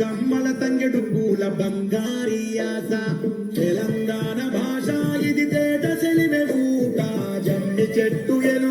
గమ్మల తంగెడు పూల బంగారి బంగారియాస తెలంగాణ భాష ఇది తేట చెలిమె ఊట. జమ్మి చెట్టు ఎలు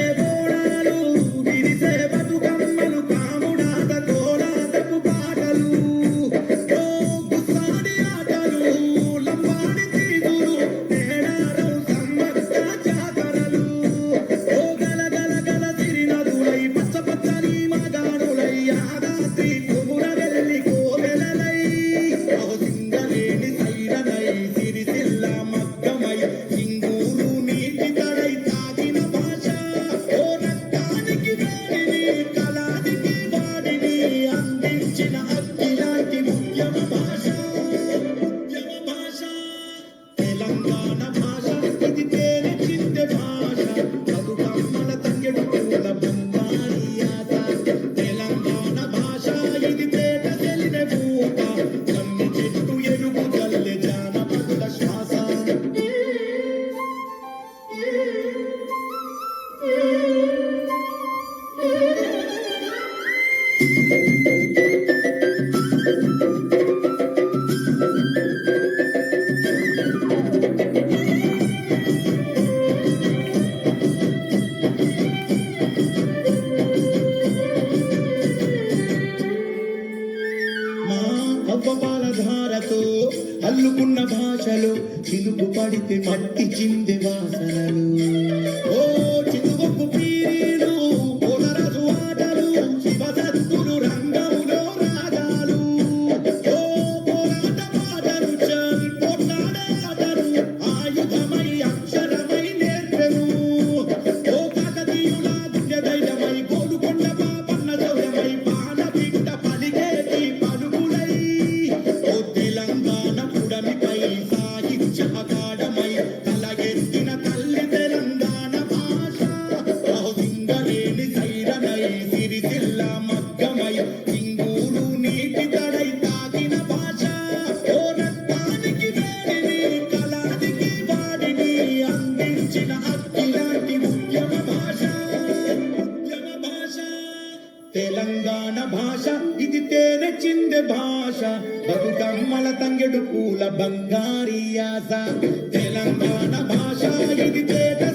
అల్లుకున్న భాషలో చిలుపు పడితే మట్టి చింది వాసన. తంగెడు పూల బంగారీ ఆశ తెలంగాణ భాష ఇది చేత